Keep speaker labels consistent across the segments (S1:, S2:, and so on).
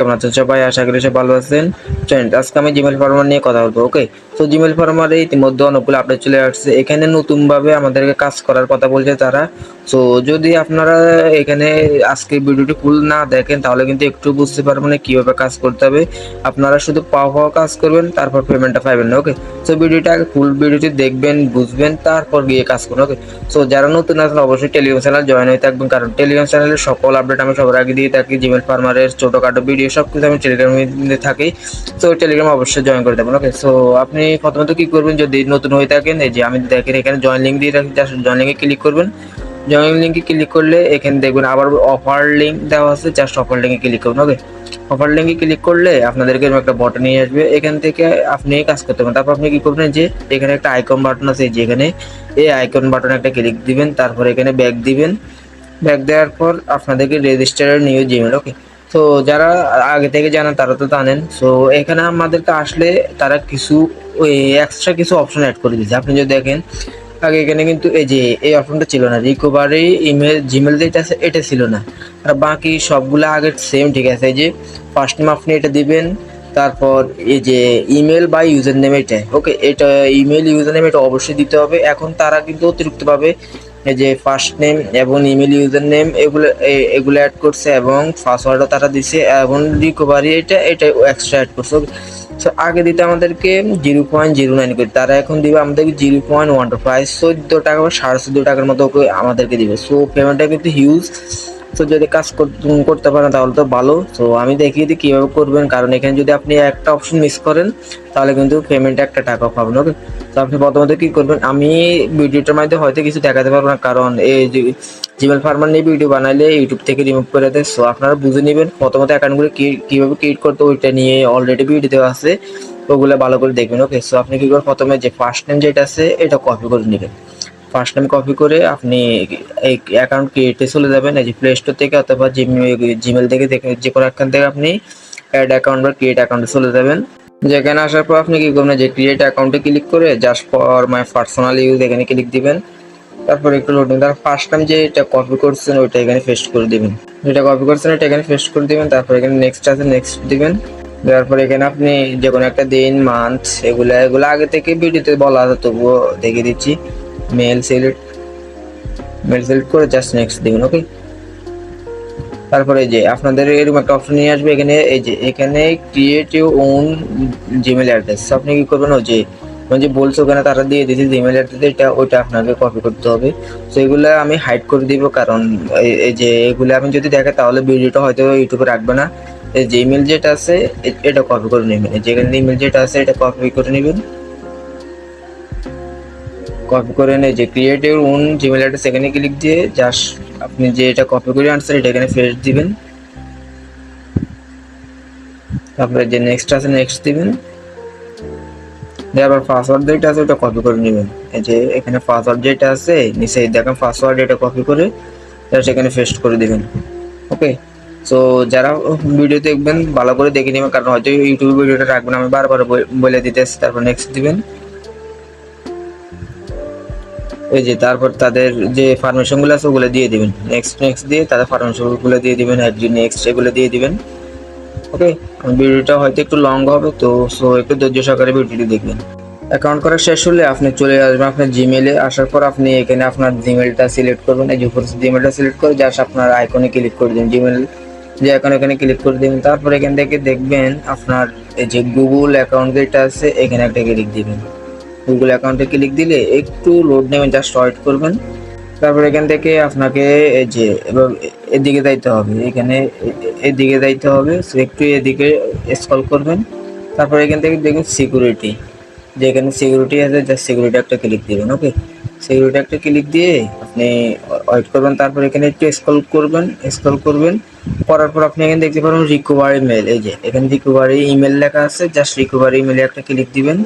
S1: কেমন আছেন সবাই? আশা করি সব ভালো আছেন। ফ্রেন্ড আজকে আমি জিমেল ফার্মার নিয়ে কথা বলব ওকে তো জিমেল ফার্মারে ইতিমধ্যে অনেকগুলো আপডেট চলে আসছে। এখানে নতুনভাবে আমাদেরকে কাজ করার কথা বলছে তারা। তো যদি আপনারা এখানে আজকে ভিডিওটি ফুল না দেখেন, তাহলে কিন্তু একটু বুঝতে পারবেন কীভাবে কাজ করতে হবে। আপনারা শুধু পাওয়া পাওয়া কাজ করবেন, তারপর পেমেন্টটা পাবেন না ওকে সো ভিডিওটা আগে ফুল ভিডিওটি দেখবেন, বুঝবেন, তারপর গিয়ে কাজ করুন ওকে সো যারা নতুন আছেন, অবশ্যই টেলিগ্রাম চ্যানেল জয়েন হয়ে থাকবেন, কারণ টেলিগ্রাম চ্যানেলের সকল আপডেট আমি সবার আগে দিয়ে থাকি জিমেল ফার্মারের ছোটোখাটো ভিডিও সব কিছু আমি টেলিগ্রামে থাকি। তো টেলিগ্রাম অবশ্যই জয়েন করে দেবেন ওকে সো আপনি প্রথমত কী করবেন, যদি নতুন হয়ে থাকেন, এই যে আমি দেখেন, এখানে জয়েন লিঙ্ক দিয়ে রাখি জয়েন লিঙ্কে ক্লিক করবেন। জয়েন লিঙ্কে ক্লিক করলে এখানে দেখবেন আবার অফার লিঙ্ক দেওয়া আছে জাস্ট অফার লিঙ্কে ক্লিক করুন ওকে অফার লিঙ্কে ক্লিক করলে আপনাদেরকে একটা বটন নিয়ে আসবে, এখান থেকে আপনি কাজ করতে পারেন তারপর আপনি কী করবেন যে, এখানে একটা আইকন বাটন আছে যে এখানে এই আইকন বাটনে একটা ক্লিক দিবেন, তারপর এখানে ব্যাক দিবেন। ব্যাক দেওয়ার পর আপনাদেরকে রেজিস্টারের নিউ জিমেল ওকে তো যারা আগে থেকে জানেন তারা তো জানেন সো এখানে আমাদেরকে আসলে তারা কিছু, ওই এক্সট্রা কিছু অপশন অ্যাড করে দিয়েছে। আপনি যদি দেখেন আগে এখানে কিন্তু এই যে, এই অপশনটা ছিল না। রিকভারি ইমেল জিমেল যেটা আছে এটা ছিল না। আর বাকি সবগুলো আগে সেম ঠিক আছে? এই যে ফার্স্ট নেম আপনি এটা দিবেন, তারপর এই যে ইমেল বা ইউজার নেম এটা। ওকে এটা ইমেল ইউজার নেম এটা অবশ্যই দিতে হবে। এখন তারা কিন্তু অতিরিক্তভাবে যে ফার্স্ট নেম এবং ইমেল ইউজার নেম এগুলো এগুলো অ্যাড করছে এবং পাসওয়ার্ডও তারা দিছে এবং রিকভারি এটা এটা এক্সট্রা অ্যাড করছে। সো আগে দিতে আমাদেরকে জিরো পয়েন্ট জিরো নাইন করে, তারা এখন দিবে আমাদেরকে জিরো পয়েন্ট ওয়ান প্রায় চোদ্দ টাকা বা সাড়ে চোদ্দ টাকার মতো আমাদেরকে দিবে। সো পেমেন্টটা কিন্তু হিউজ তো যদি কাজ কর- করতে পারেন তাহলে তো ভালো। তো আমি দেখিয়ে দিই কীভাবে করবেন। কারণ এখানে যদি আপনি একটা অপশন মিস করেন, তাহলে কিন্তু পেমেন্টে একটা টাকা পাবেন ওকে তো আপনি প্রথমত কী করবেন, আমি ভিডিওটার মাধ্যমে হয়তো কিছু দেখাতে পারব না, কারণ এই জিমেল ফার্মার নিয়ে ভিডিও বানাইলে ইউটিউব থেকে রিমুভ করে দেয়। সো আপনারা বুঝে নেবেন, প্রথমত অ্যাকাউন্টগুলো কীভাবে ক্রিয়েট করতে ওইটা নিয়ে অলরেডি ভিডিও দেওয়া আছে। ওগুলো ভালো করে দেখবেন ওকে সো আপনি কী করবেন, প্রথমে যে ফার্স্ট নেম যেটা আছে, এটা কপি করে নেবেন। ফার্স্ট নেম কপি করে আপনি এই অ্যাকাউন্ট ক্রিয়েটে চলে যাবেন, এই যে প্লে স্টোর থেকে অথবা জিমেল থেকে যে কোনো এখান থেকে আপনি অ্যাড অ্যাকাউন্ট বা ক্রিয়েট অ্যাকাউন্টে চলে যাবেন। যেখানে আসার পর আপনি কি করবেন যে ক্রিয়েট অ্যাকাউন্টে ক্লিক করে just for my personal use এখানে ক্লিক দিবেন। তারপর একটু লোডিং তার ফার্স্ট টাইম যে এটা কপি করছেন, ওইটা এখানে পেস্ট করে দিবেন। যেটা কপি করছেন, ওইটা এখানে পেস্ট করে দিবেন, তারপর এখানে নেক্সট আছে নেক্সট দিবেন। দেওয়ার পর এখানে আপনি যে কোনো একটা দিন মান্থ এগুলো এগুলো আগে থেকে ভিডিওতে বলা আছে, তবুও দেখিয়ে দিচ্ছি। মেল সিলেক্ট মেল সিলেক্ট করে জাস্ট নেক্সট দিবেন ওকে তারপরে যে আপনাদের এরকম একটা অপশন নিয়ে আসবে, এখানে এই যে, এখানে create you own Gmail address আপনি কি করবেন, ওই যে যে বলছো ওখানে তারা দিয়ে দিয়েছে জিমেল অ্যাড্রেস এটা, ওইটা আপনাকে কপি করতে হবে। তো এগুলো আমি হাইড করে দিব, কারণ এই- যে, এগুলো আমি যদি দেখে, তাহলে ভিডিওটা হয়তো ইউটিউবে রাখবে না। যে ইমেল যেটা আছে এটা কপি করে নেবেন। যেখানে ইমেল যেটা আছে, এটা কপি করে নেবেন। কপি করে নিয়ে যে create your own Gmail address এখানে ক্লিক দিয়ে জাস্ট আপনি যে এটা কপি করে আনছেন, এটা এখানে ফেরত দিবেন। তারপরে যে নেক্সট আছে নেক্সট দিবেন। আবার পাসওয়ার্ড যেটা আছে, ওটা কপি করে নেবেন। এই যে এখানে পাসওয়ার্ড যেটা আছে, নিচে দেখেন পাসওয়ার্ড এটা কপি করে জাস্ট এখানে পেস্ট করে দিবেন। ওকে সো যারা ভিডিও দেখবেন, ভালো করে দেখে নেবেন, কারণ হয়তো ইউটিউব ভিডিওটা রাখবেন, আমি বারবার বলে দিতেছি, তারপর নেক্সট দিবেন। এই যে তারপর তাদের যে ফার্মেশনগুলো আছে ওগুলো দিয়ে দিবেন। নেক্সট নেক্সট দিয়ে তাদের ফার্মেশনগুলো দিয়ে দিবেন একজি নেক্সট এগুলো দিয়ে দিবেন। ওকে ভিডিওটা হয়তো একটু লং হবে, তো সো একটু ধৈর্য সহকারে ভিডিওটি দেখবেন। অ্যাকাউন্ট করা শেষ হলে আপনি চলে আসবেন আপনার জিমেলে আসার পর আপনি এখানে আপনার জিমেলটা সিলেক্ট করবেন। এই যে উপরে জিমেলটা সিলেক্ট করে জাস্ট আপনার আইকনে ক্লিক করে দিন জিমেল যে আইকন এখানে ক্লিক করে দিবেন। তারপর এখান থেকে দেখবেন আপনার এই যে গুগল অ্যাকাউন্ট যেটা আছে, এখানে একটা ক্লিক দিবেন। গুগল অ্যাকাউন্টে ক্লিক দিলে একটু লোড নেবেন জাস্ট ওয়েট করবেন। তারপর এখান থেকে আপনাকে এই যে, এবার এদিকে যাইতে হবে। এখানে এদিকে যাইতে হবে একটু এদিকে স্ক্রল করবেন। তারপর এখান থেকে দেখুন সিকিউরিটি যে এখানে সিকিউরিটি আছে জাস্ট সিকিউরিটি একটা ক্লিক দিবেন ওকে সিকিউরিটি একটা ক্লিক দিয়ে আপনি ওয়েট করবেন। তারপর এখানে একটু স্ক্রল করবেন স্ক্রল করবেন। করার পর আপনি এখানে দেখতে পারেন রিকভারি মেল এই যে, এখানে রিকভারি ইমেল লেখা আছে জাস্ট রিকভারি ইমেলে একটা ক্লিক দিবেন।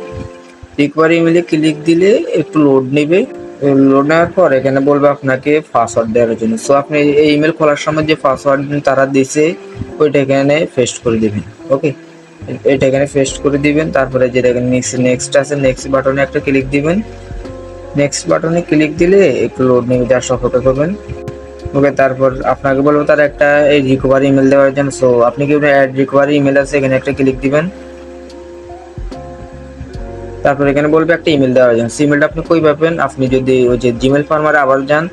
S1: রিকভারি ইমেলে ক্লিক দিলে একটু লোড নেবে। লোড নেওয়ার পর এখানে বলবে আপনাকে পাসওয়ার্ড দেওয়ার জন্য। সো আপনি এই ইমেল খোলার সময় যে পাসওয়ার্ড তারা দিছে, ওইটা এখানে পেস্ট করে দেবেন। ওকে এটা এখানে পেস্ট করে দিবেন। তারপরে যে দেখেন নেক্সট নেক্সট আছে নেক্সট বাটনে একটা ক্লিক দিবেন। নেক্সট বাটনে ক্লিক দিলে একটু লোড নেবে যার অপেক্ষা করবেন। ওকে তারপর আপনাকে বলব তার একটা এই রিকভারি ইমেল দেওয়ার জন্য। সো আপনি কি অ্যাড রিকভারি ইমেল আছে? এখানে একটা ক্লিক দিবেন। তারপর এখানে বলবে একটা ইমেল দেওয়ার জন্য। ইমেলটা আপনি কই পাবেন? আপনি যদি ওই যে জিমেল ফার্মারে আবার যান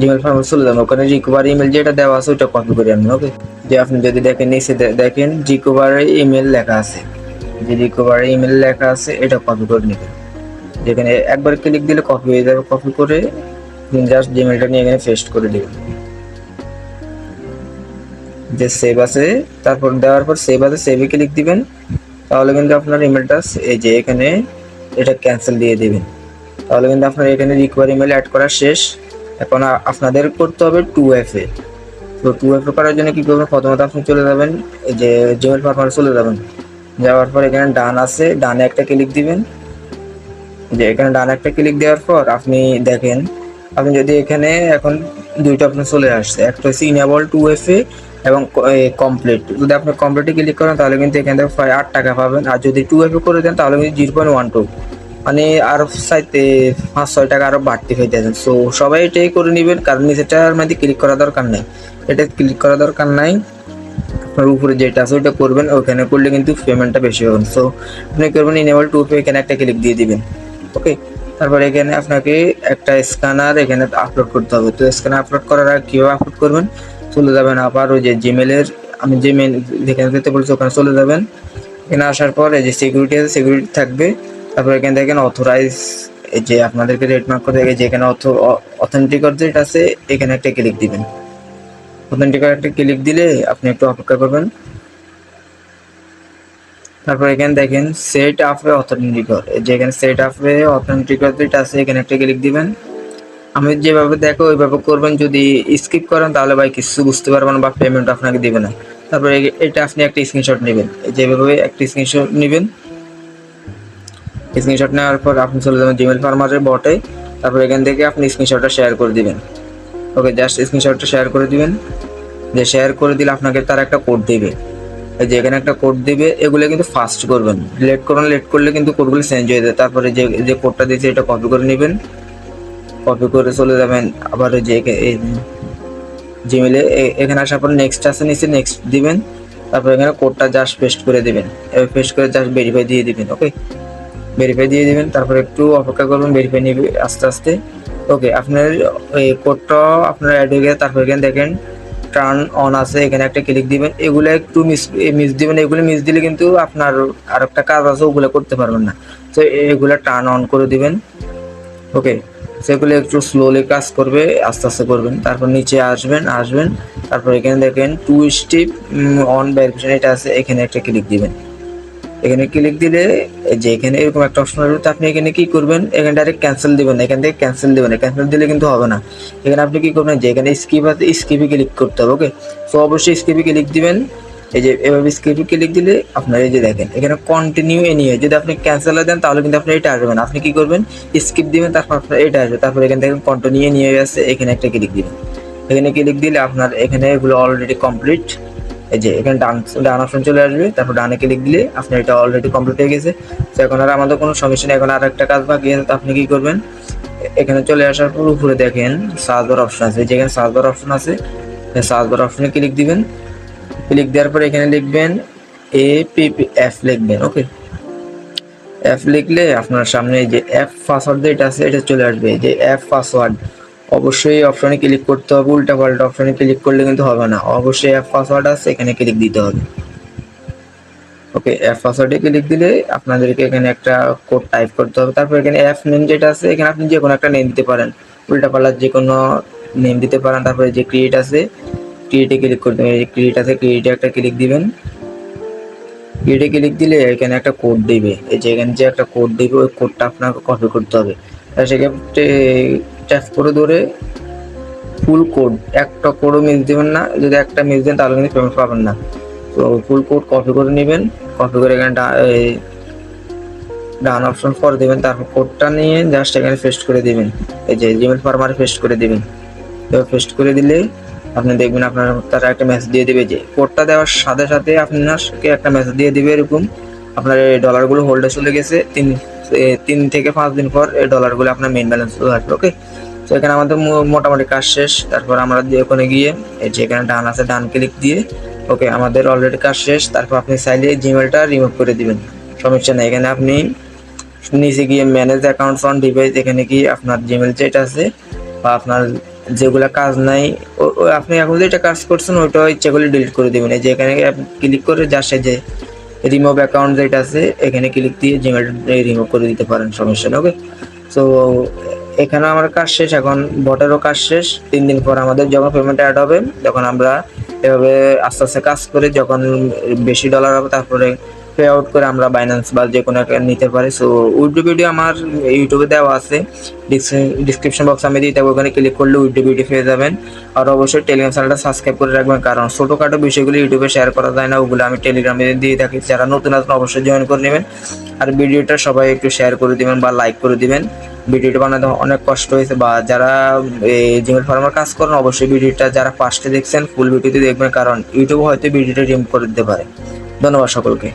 S1: জিমেল ফার্মার চলে যান ওখানে রিকভারি ইমেল যেটা দেওয়া আছে ওটা কপি করে আনবেন ওকে যে আপনি যদি দেখেন নিচে দেখেন রিকভারি ইমেল লেখা আছে। যে রিকভারি ইমেল লেখা আছে, এটা কপি করে নেবেন। যেখানে একবার ক্লিক দিলে কপি হয়ে যাবে কপি করে জাস্ট জিমেলটা নিয়ে এখানে পেস্ট করে দিবেন যে সেভ আছে, তারপর দেওয়ার পর সেভ আছে সেভে ক্লিক দিবেন। তাহলে কিন্তু আপনার ইমেলটা এই যে এখানে এটা ক্যান্সেল দিয়ে দেবেন। তাহলে কিন্তু আপনার এখানে রিকোয়ার ইমেল অ্যাড করা শেষ। এখন আপনাদের করতে হবে টু এফ এ। তো টু এফ এ করার জন্য কী করবেন? প্রথমত আপনি চলে যাবেন, এই যে জিমেল ফার্মারে চলে যাবেন। যাওয়ার পর এখানে ডান আছে ডানে একটা ক্লিক দিবেন। যে এখানে ডান একটা ক্লিক দেওয়ার পর আপনি দেখেন, আপনি যদি এখানে এখন দুইটা অপশন চলে আসছে, একটা হচ্ছে ইনেবল টু এফ এ এবং কমপ্লিট যদি আপনি কমপ্লিটে ক্লিক করেন, তাহলে কিন্তু এখান থেকে ফাইভ আট টাকা পাবেন। আর যদি টু এফ করে দেন, তাহলে কিন্তু জিরো পয়েন্ট ওয়ান টু মানে আরও চাইতে পাঁচ, ছয় টাকা আরও বাড়তি হয়ে যাচ্ছে সো সবাই এটাই করে নেবেন, কারণ নিচেটার মধ্যে ক্লিক করা দরকার নেই। এটা ক্লিক করা দরকার নাই। আপনার উপরে যেটা আছে ওটা করবেন। ওখানে করলে কিন্তু পেমেন্টটা বেশি হবে। সো আপনি করবেন ইনেবল টু পে এখানে একটা ক্লিক দিয়ে দিবেন। ওকে তারপরে এখানে আপনাকে একটা স্ক্যানার এখানে আপলোড করতে হবে। তো স্ক্যানার আপলোড করার আগে কীভাবে আপলোড করবেন? চলে যাবেন আবার ওই যে জিমেলের আমি যে মেল যেখানে যেতে বলছি, ওখানে চলে যাবেন। এখানে আসার পর এই যে সিকিউরিটি আছে সিকিউরিটি থাকবে। তারপর এখানে দেখেন অথরাইজ এই যে আপনাদেরকে রেড মার্ক করে যে এখানে অথেন্টিকর যেটা আছে, এখানে একটা ক্লিক দিবেন। অথেন্টিকর একটা ক্লিক দিলে আপনি একটু অপেক্ষা করবেন। তারপর এখানে দেখেন সেট আপে অথেন্টিকর যে এখানে সেট আপে অথেন্টিকর যেটা আছে, এখানে একটা ক্লিক দিবেন। আমি যেভাবে দেখো, ওইভাবে করবেন। যদি স্কিপ করেন, তাহলে ভাই কিছু বুঝতে পারবেন বা পেমেন্ট আপনাকে দেবে না। তারপরে এটা আপনি একটা স্ক্রিনশট নেবেন। যেভাবে একটা স্ক্রিনশট নেবেন। স্ক্রিনশট নেওয়ার পর আপনি চলে যাবেন জিমেল ফার্মারের বটে তারপর এখান থেকে আপনি স্ক্রিনশটটা শেয়ার করে দিবেন। ওকে জাস্ট স্ক্রিনশটটা শেয়ার করে দিবেন। যে শেয়ার করে দিলে আপনাকে তার একটা কোড দেবে। যে এখানে একটা কোড দেবে, এগুলো কিন্তু ফাস্ট করবেন। লেট করুন লেট করলে কিন্তু কোডগুলো চেঞ্জ হয়ে যায়। তারপরে যে যে কোডটা দিয়েছে, এটা কপি করে নেবেন। কপি করে চলে যাবেন। আবার ওই যে জিমেলে এখানে আসার পর নেক্সট আছে, নিচে নেক্সট দিবেন। তারপর এখানে কোডটা জাস্ট পেস্ট করে দিবেন। এবার পেস্ট করে জাস্ট ভেরিফাই দিয়ে দিবেন ওকে ভেরিফাই দিয়ে দিবেন, তারপর একটু অপেক্ষা করবেন ভেরিফাই নিবে আস্তে আস্তে। ওকে আপনার এই কোডটা আপনার অ্যাড হয়ে গেছে তারপর এখানে দেখেন টার্ন অন আছে, এখানে একটা ক্লিক দিবেন। এগুলো একটু মিস মিস দিবেন, এগুলো মিস দিলে কিন্তু আপনার আর একটা কাজ আছে, ওগুলো করতে পারবেন না। তো এগুলো টার্ন অন করে দিবেন। ওকে সেগুলো একটু স্লোলি কাজ করবে, আস্তে আস্তে করবেন। তারপর নিচে আসবেন আসবেন। তারপর এখানে দেখেন টু স্টিপ অন ভেরিফিকেশন এটা আছে, এখানে একটা ক্লিক দিবেন। এখানে ক্লিক দিলে যে এখানে এরকম একটা অপশন আসবে আপনি এখানে কি করবেন? এখানে ডাইরেক্ট ক্যান্সেল দিবেন এখান থেকে ক্যান্সেল দিবেন ক্যান্সেল দিলে কিন্তু হবে না। এখানে আপনি কি করবেন? যে এখানে স্কিপ আছে স্কিপে ক্লিক করতে হবে ওকে তো অবশ্যই স্কিপে ক্লিক দিবেন। এই যে, এভাবে স্কিপে ক্লিক দিলে আপনার এই যে দেখেন, এখানে কন্টিনিউ এ নিয়ে, যদি আপনি ক্যান্সেল দেন, তাহলে কিন্তু আপনি এটা আসবে না। আপনি কি করবেন? স্কিপ দিবেন, তারপর আপনার এটা আসবে। তারপর এখানে দেখেন কন্টিনিউ নিয়ে গেছে, এখানে একটা ক্লিক দিবেন। এখানে ক্লিক দিলে আপনার এখানে এগুলো অলরেডি কমপ্লিট এই যে, এখানে ডান ডান অপশন চলে আসবে, তারপর ডানে ক্লিক দিলে আপনার এটা অলরেডি কমপ্লিট হয়ে গেছে। তো এখন আর আমাদের কোনো সমস্যা নেই, এখন আর একটা কাজ বাকি আছে আপনি কি করবেন? এখানে চলে আসার পর উপরে দেখেন সার্চ বার অপশন আছে। যেখানে সার্চ বার অপশন আছে সার্চ বার অপশনে ক্লিক দিবেন। ক্লিক দেওয়ার পরে এখানে লিখবেন এ পি পি এফ লিখবেন ওকে এফ লিখলে আপনার সামনে যে এফ পাসওয়ার্ড যেটা আছে, এটা চলে আসবে। যে এফ পাসওয়ার্ড অবশ্যই অপশনে ক্লিক করতে হবে, উল্টা পাল্টা অপশনে ক্লিক করলে কিন্তু হবে না। অবশ্যই এফ পাসওয়ার্ড আছে, এখানে ক্লিক দিতে হবে। ওকে এফ পাসওয়ার্ডে ক্লিক দিলে আপনাদেরকে এখানে একটা কোড টাইপ করতে হবে। তারপর এখানে এফ নেম যেটা আছে, এখানে আপনি যে কোনো একটা নেম দিতে পারেন। উল্টা পাল্টা যে কোনো নেম দিতে পারেন, তারপরে যে ক্রিয়েট আছে ক্রিয়েটে ক্লিক করতে হবে ক্রিয়েট আছে ক্রিয়েটে একটা ক্লিক দিবেন। ক্রিয়েটে ক্লিক দিলে এখানে একটা কোড দিবে। এই যে এখানে যে একটা কোড দিবে, ওই কোডটা আপনাকে কপি করতে হবে। আর সেক্ষেত্রে ট্যাপ করে ধরে ফুল কোড একটা কোডও মিস দেবেন না। যদি একটা মিস দেন, তাহলে কিন্তু পেমেন্ট পাবেন না। তো ফুল কোড কপি করে নেবেন। কপি করে এখানে ডান অপশন ফর দেবেন। তারপর কোডটা নিয়ে জাস্ট এখানে পেস্ট করে দিবেন। এই যে জিমেল ফার্মারে পেস্ট করে দিবেন। পেস্ট করে দিলে আপনি দেখবেন আপনার তারা একটা মেসেজ দিয়ে দেবে যে কোডটা দেওয়ার সাথে সাথে আপনাকে একটা মেসেজ দিয়ে দেবে এরকম। আপনার এই ডলারগুলো হোল্ডে চলে গেছে, তিন তিন থেকে পাঁচ দিন পর এই ডলারগুলো আপনার মেইন ব্যালেন্স চলে আসবে ওকে তো এখানে আমাদের মোটামুটি কাজ শেষ। তারপর আমরা ওখানে গিয়ে, এই যে এখানে ডান আছে ডান ক্লিক দিয়ে ওকে আমাদের অলরেডি কাজ শেষ। তারপর আপনি চাইলে জিমেলটা রিমুভ করে দিবেন, সমস্যা নেই। এখানে আপনি নিচে গিয়ে ম্যানেজ অ্যাকাউন্টস অন ডিভাইস এখানে গিয়ে আপনার জিমেল যেটা আছে বা আপনার যেগুলা কাজ নাই আপনি এখন যেটা কাজ করছেন, ওইটা ইচ্ছা করলে ডিলিট করে দিবেন। যে এখানে ক্লিক করে যার যে রিমুভ অ্যাকাউন্ট যেটা আছে, এখানে ক্লিক দিয়ে জিমেল রিমুভ করে দিতে পারেন, সমস্যা ওকে সো এখানে আমার কাজ শেষ, এখন বটেরও কাজ শেষ। তিন দিন পর আমাদের যখন পেমেন্ট অ্যাড হবে, তখন আমরা এভাবে আস্তে আস্তে কাজ করে যখন বেশি ডলার হবে, তারপরে পে আউট করে আমরা বাইন্যান্স বা যে কোনো একটা নিতে পারি। সো উইডো ভিডিও আমার ইউটিউবে দেওয়া আছে। ডিসক্রিপশন বক্স আমি দিয়ে দেবো। ওখানে ক্লিক করলে উইডো ভিডিও পেয়ে যাবেন। আর অবশ্যই টেলিগ্রাম চ্যানেলটা সাবস্ক্রাইব করে রাখবেন। কারণ ছোটোখাটো বিষয়গুলো ইউটিউবে শেয়ার করা যায় না। ওগুলো আমি টেলিগ্রামে দিয়ে থাকি। যারা নতুন আছেন, অবশ্যই জয়েন করে নেবেন। আর ভিডিওটা সবাই একটু শেয়ার করে দিবেন বা লাইক করে দিবেন। ভিডিওটা বানাতে অনেক কষ্ট হয়েছে বা যারা এই জিমেল ফার্মার কাজ করেন, অবশ্যই ভিডিওটা যারা ফার্স্টে দেখছেন ফুল ভিডিওতে দেখবেন। কারণ ইউটিউব হয়তো ভিডিওটা রিমুভ করে দিতে পারে। ধন্যবাদ সকলকে।